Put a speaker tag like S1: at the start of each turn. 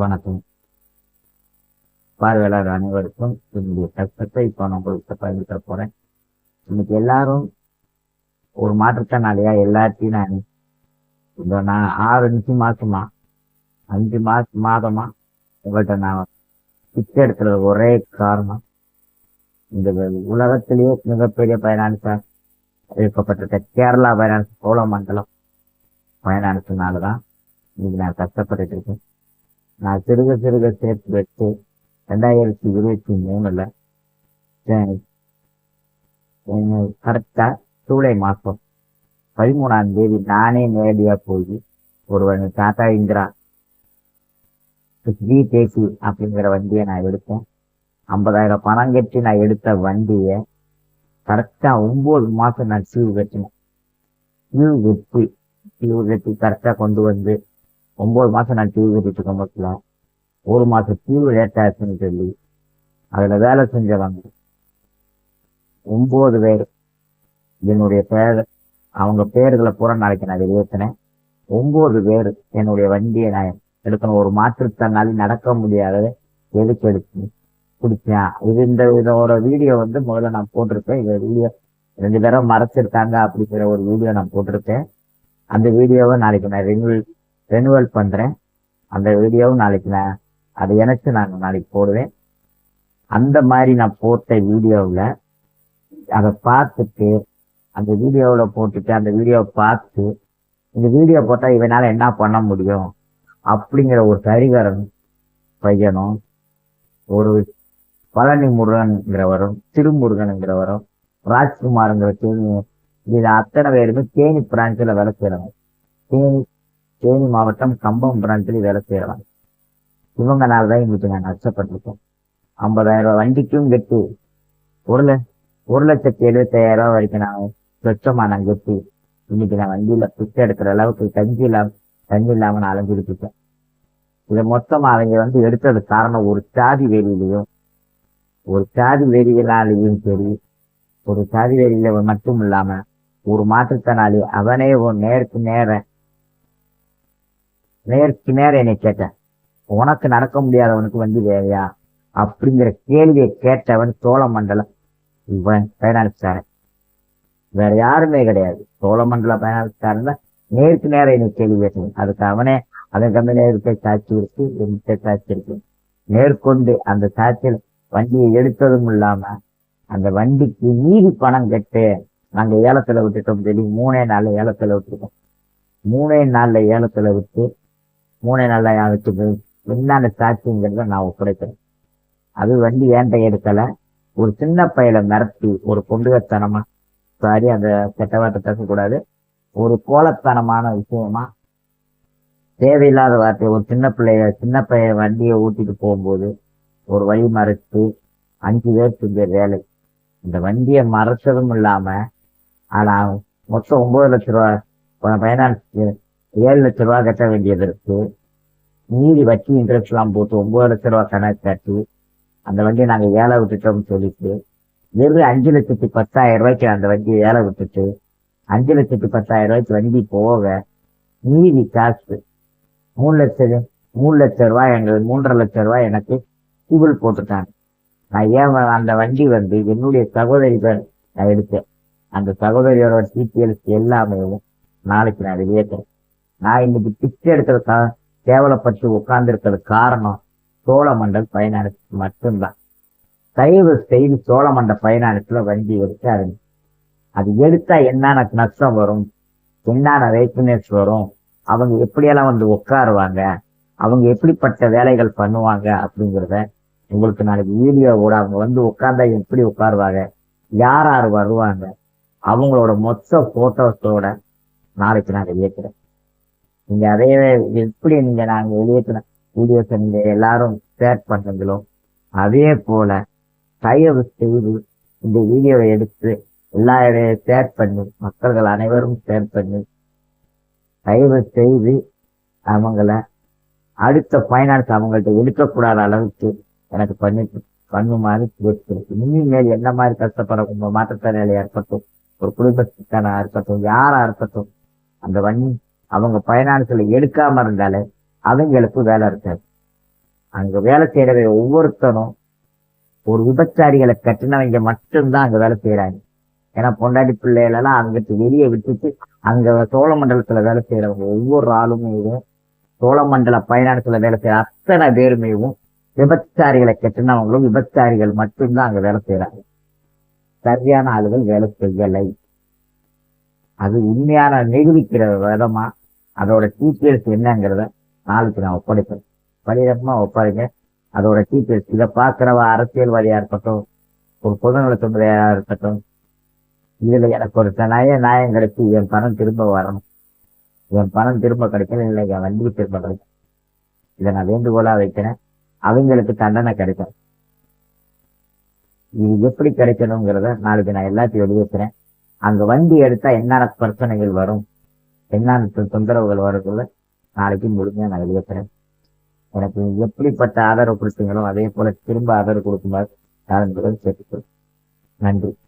S1: வணக்கம். பார்வையாளர் அனைவருக்கும் என்னுடைய கஷ்டத்தை இப்போ நான் உங்களுக்கு பகிர்ந்துக்க போறேன். இன்னைக்கு எல்லாரும் ஒரு மாற்றுத்திறனாளியா எல்லாத்தையும் நான் இந்த நான் ஆறு அஞ்சு மாசமா அஞ்சு மாச மாதமா உங்கள்கிட்ட நான் பிச்சை எடுக்கிற ஒரே காரணம் இந்த உலகத்திலேயே மிகப்பெரிய பயனாளிசார் இருக்கப்பட்ட கேரளா பயணம் சோழ மண்டலம் பயனாளினால தான் இன்னைக்கு நான் கஷ்டப்பட்டுட்டு இருக்கேன். நான் சிறுக சிறுக சேர்த்து வச்சு ரெண்டாயிரத்தி இருபத்தி மூணுல கரெக்டா ஜூலை மாசம் பதிமூணாம் தேதி நானே நேரடியா போய் ஒருவன் தாத்தா இந்திரா ஜி தேசி அப்படிங்கிற வண்டியை நான் எடுத்தேன். ஐம்பதாயிரம் பணம் கட்டி நான் எடுத்த வண்டியை கரெக்டா ஒன்பது மாசம் நான் சீவு கட்டினேன். சீவு கட்டி சீவு கட்டி கரெக்டா கொண்டு வந்து ஒம்பது மாதம் நான் டிவி கட்டிட்டு இருக்க ஒரு மாதம் டிவி லேட் ஆச்சுன்னு சொல்லி அதில் வேலை செஞ்சவங்க ஒம்பது பேர். என்னுடைய பேர் அவங்க பேர்களை பூரா நாளைக்கு நான் வெளியேற்றினேன். ஒம்பது பேர் என்னுடைய வண்டியை நான் எடுக்கணும். ஒரு மாற்றுத்திறனாளி நடக்க முடியாத எதுக்கு எடுத்து பிடிச்சேன் இது இந்த இதோட வீடியோ வந்து முதல்ல நான் போட்டிருப்பேன். இந்த வீடியோ ரெண்டு பேரும் மறைச்சிருக்காங்க அப்படிங்கிற ஒரு வீடியோ நான் போட்டிருக்கேன் அந்த வீடியோவை நாளைக்கு நான் ரெனியூல் ரெனுவல் பண்றேன். அந்த வீடியோவும் நாளைக்கு நான் அதை இணைச்சு நான் நாளைக்கு போடுவேன். அந்த மாதிரி நான் போட்ட வீடியோவில் அதை பார்த்துட்டு அந்த வீடியோவில் போட்டுட்டு அந்த வீடியோவை பார்த்து இந்த வீடியோ போட்டால் இவனால் என்ன பண்ண முடியும்? அப்படிங்கிற ஒரு சரிகரன் பையனும் ஒரு பழனி முருகன்கிறவரும் திருமுருகனுங்கிறவரும் ராஜ்குமாருங்கிற தேனி இது அத்தனை பேருமே தேனி பிரான்ச்சில் வேலை செய்யறவங்க தேனி தேனி மாவட்டம் கம்பம் பிரான்ச்சில் வேலை செய்யறாங்க இவங்கனால தான் இன்னைக்கு நான் நஷ்டப்பட்டிருக்கோம் ஐம்பதாயிரம் ரூபாய் வண்டிக்கும் கெட்டு. ஒரு ல ஒரு லட்சத்தி எழுபத்தாயிரம் ரூபாய் வரைக்கும் நான் சொச்சமா நான் கெட்டு. இன்னைக்கு நான் வண்டியில பிச்சை எடுக்கிற அளவுக்கு கஞ்சி இல்லாம கஞ்சி இல்லாம நான் அலைஞ்சிட்டு இருக்கேன் இதை மொத்தமா அவங்க வந்து எடுத்தது காரணம் ஒரு சாதி வெறியிலையும் ஒரு சாதி வெறியினாலையும் சரி ஒரு சாதி வெறியில மட்டும் இல்லாம ஒரு மாற்றுத்திறனாளி அவனே ஒரு நேருக்கு நேரம் நேருக்கு நேரம் என்னை கேட்டேன். உனக்கு நடக்க முடியாதவனுக்கு வந்து வேலையா? அப்படிங்கிற கேள்வியை கேட்டவன் சோழமண்டலம் இவன் பயனாளிச்சாரன் வேற யாருமே கிடையாது. சோழமண்டல பயனாளிச்சாரன் தான். நேருக்கு நேரம் என்னை கேள்வி கேட்டவன். அதுக்கு அவனே அதன் கம்மி நேருக்கு சாட்சி இருக்கு என்கிட்ட சாட்சி இருக்கு. நேர்கொண்டு அந்த சாட்சியில் வண்டியை எடுத்ததும் இல்லாம அந்த வண்டிக்கு மீதி பணம் கட்டு நாங்க ஏலத்துல விட்டுட்டோம் சொல்லி மூணே நாள்ல ஏலத்துல விட்டுருக்கோம். மூணே நாள்ல ஏலத்துல விட்டு மூணே நாள்ல வச்சு என்னென்ன சாட்சிங்கிறத நான் ஒப்படைக்கிறேன். அது வண்டி ஏன்ட்ட எடுக்கல? ஒரு சின்ன பையில மிரட்டி ஒரு பொண்டுகத்தனமா சாரி அந்த கெட்டவாட்டை பேசக்கூடாது ஒரு கோலத்தனமான விஷயமா தேவையில்லாத வார்த்தை ஒரு சின்ன பிள்ளைய சின்ன பையன் வண்டியை ஊட்டிட்டு போகும்போது ஒரு வழி மறைச்சு அஞ்சு பேர் செஞ்ச வேலை. இந்த வண்டியை மறைச்சதும் இல்லாம ஆனா மொத்தம் ஒன்பது லட்ச ரூபா ஃபைனான்ஸ் ஏழு லட்ச ரூபா கட்ட வேண்டியது இருக்கு. மீதி வட்டி இன்ட்ரெஸ்ட் எல்லாம் போட்டு ஒன்பது லட்ச ரூபா கணக்கு கட்டி அந்த வண்டியை நாங்கள் ஏழை விட்டுட்டோம்னு சொல்லிட்டு வெறும் அஞ்சு லட்சத்தி பத்தாயிரம் ரூபாய்க்கு அந்த வண்டியை ஏழை விட்டுட்டு அஞ்சு லட்சத்தி பத்தாயிரம் ரூபாய்க்கு வண்டி போக மீதி காசு மூணு லட்சம் மூணு லட்சம் ரூபாய் எங்களுக்கு மூன்றரை லட்சம் ரூபாய் எனக்கு சிபில் போட்டுட்டாங்க. நான் ஏன் அந்த வண்டி வந்து என்னுடைய சகோதரி நான் எடுத்தேன். அந்த சகோதரியோட டீட்டெயில்ஸ் எல்லாமே நாளைக்கு நான் வெளியேற்றேன். நான் இன்னைக்கு பிச்சை எடுக்கிறதுக்காக கேவலப்பட்டு உட்கார்ந்து காரணம் சோழமண்டல் பயணத்துக்கு மட்டும்தான். தயவு செய்து சோழமண்ட பயணத்துல வண்டி எடுக்காதுங்க அது எடுத்தா என்னென்ன நஷ்டம் வரும்? என்னென்ன வேக்னஸ் வரும்? அவங்க எப்படியெல்லாம் வந்து உட்காருவாங்க? அவங்க எப்படிப்பட்ட வேலைகள் பண்ணுவாங்க அப்படிங்கிறத உங்களுக்கு நாளைக்கு வீடியோவோட அவங்க வந்து உட்கார்ந்தா எப்படி உட்காருவாங்க? யார் யார் வருவாங்க? அவங்களோட மொத்த போட்டோஸோட நாளைக்கு நான் இயக்கிறேன் நீங்க அதே எப்படி நீங்க நாங்க வெளியேற்றின வீடியோஸ் நீங்க எல்லாரும் ஷேர் பண்றீங்களோ அதே போல தயவு செய்து இந்த வீடியோவை எடுத்து எல்லா ஷேர் பண்ணி மக்கள்கள் அனைவரும் ஷேர் பண்ணி தயவு செய்து அவங்கள அடுத்த ஃபைனான்ஸ் அவங்கள்ட்ட எடுக்கக்கூடாத அளவுக்கு எனக்கு பண்ணி பண்ணுமாறு கேட்கிறது இனிமேல் என்ன மாதிரி கஷ்டப்பட உங்க இருக்கட்டும் ஒரு குடும்பத்துக்கான இருக்கட்டும் யாரா இருக்கட்டும் அந்த வண்டி அவங்க ஃபைனான்ஸ்ல எடுக்காம இருந்தாலே அவங்களுக்கு வேலை இருக்காது. அங்க வேலை செய்யறவை ஒவ்வொருத்தனும் ஒரு விபச்சாரிகளை கட்டினவங்க மட்டும்தான் அங்க வேலை செய்யறாங்க ஏன்னா பொண்டாட்டி பிள்ளைகளெல்லாம் அங்கிட்டு வெளியே விட்டுட்டு அங்க சோழ மண்டலத்துல வேலை செய்யறவங்க ஒவ்வொரு ஆளுமையும் சோழ மண்டல பயணத்துல வேலை செய்யற அத்தனை பேருமையும் விபச்சாரிகளை கட்டினவங்களும் விபச்சாரிகள் மட்டும்தான் அங்க வேலை செய்யறாங்க சரியான ஆளுகள் வேலை செய்யலை. அது உண்மையான நிரூபிக்கிற விதமா அதோட டீட்டெயில்ஸ் என்னங்கிறத நாளைக்கு நான் ஒப்படைப்பேன். பரிதமா ஒப்படைங்க. அதோட டீட்டெயில்ஸ் இதை பார்க்குறவ அரசியல்வாதியாக இருக்கட்டும் ஒரு பொதுநல தொண்டரையா இருக்கட்டும் இதில் எனக்கு ஒரு நியாய நியாயம் கிடைச்சு என் பணம் திரும்ப வரணும். என் பணம் திரும்ப கிடைக்கணும் இல்லை என் வண்டி திரும்ப கிடைக்கும் இதை நான் வேண்டுகோளாக வைக்கிறேன். அவங்களுக்கு தண்டனை கிடைக்கும். இது எப்படி கிடைக்கணுங்கிறத நாளைக்கு நான் எல்லாத்தையும் வெளியேற்றுறேன். அங்கே வண்டி எடுத்தால் என்னென்ன பிரச்சனைகள் வரும்? என்னென்ன தொந்தரவுகள் வரக்குள்ள நாளைக்கு முழுமையா நான் வெளியேற்றுறேன். எனக்கு எப்படிப்பட்ட ஆதரவு கொடுத்தீங்களோ அதே போல திரும்ப ஆதரவு கொடுக்குமாறு நான் உங்களிடம் கேட்டுக்கொள்கிறேன். நன்றி.